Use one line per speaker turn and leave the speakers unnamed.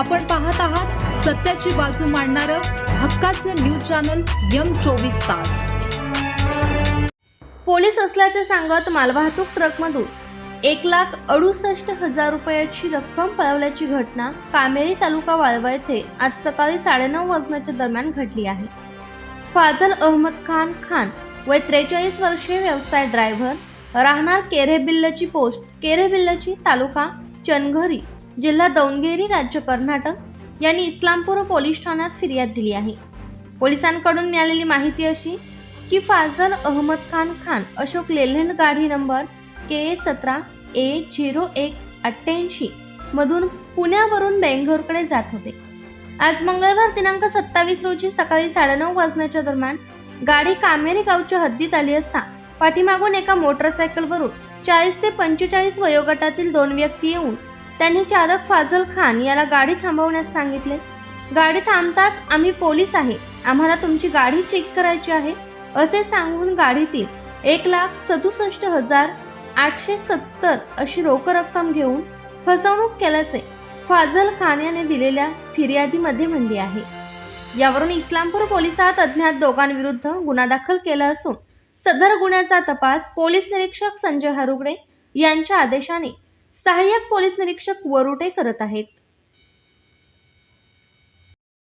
आपण पाहत आहात सत्याची बाजू मांडणारं हक्काचं न्यूज चॅनल यम चोवीस तास.
पोलीस असल्याचे सांगत मालवाहतूक ट्रकमधून एक लाख अडुसष्ट हजार रुपयाची रक्कम पळवल्याची घटना कामेरी तालुका वाळवा येथे आज सकाळी साडेनऊ वाजण्याच्या दरम्यान घडली आहे. फाजल अहमद खान खान वय त्रेचाळीस वर्षे व्यवसाय ड्रायव्हर राहणार केरेबिल्लची पोस्ट केरेबिल्लची तालुका चनघरी जिल्हा दौनगेरी राज्य कर्नाटक यांनी इस्लामपूर पोलीस ठाण्यात फिर्याद दिली आहे. पोलिसांकडून मिळालेली माहिती अशी की फाजल अहमद खान खान अशोक लेलँड गाडी नंबर के सतरा ए झिरो एक अठ्ठ्याऐंशी मधून पुण्यावरून बेंगलोरकडे जात होते. आज मंगळवार दिनांक सत्तावीस रोजी सकाळी साडेनऊ वाजण्याच्या दरम्यान गाडी कामेरी गावच्या हद्दीत आली असता पाठीमागून एका मोटरसायकलवरून चाळीस ते पंचेचाळीस वयोगटातील दोन व्यक्ती येऊन त्यांनी चालक फाजल खान याला गाडी थांबवण्यास सांगितले. गाडी थांबताच आम्ही पोलीस आहे. आम्हाला तुमची गाडी चेक करायची आहे. असे सांगून गाडीतील एक लाख सदुसष्ट हजार आठशे सत्तर अशी रोख रक्कम घेऊन फसवणूक केल्याचे फाजल खान याने दिलेल्या फिर्यादीमध्ये म्हणले आहे. यावरून इस्लामपूर पोलिसात अज्ञात दोघांविरुद्ध गुन्हा दाखल केला असून सदर गुन्ह्याचा तपास पोलीस निरीक्षक संजय हरुगडे यांच्या आदेशाने सहाय्यक पोलीस निरीक्षक वरुटे करत आहेत.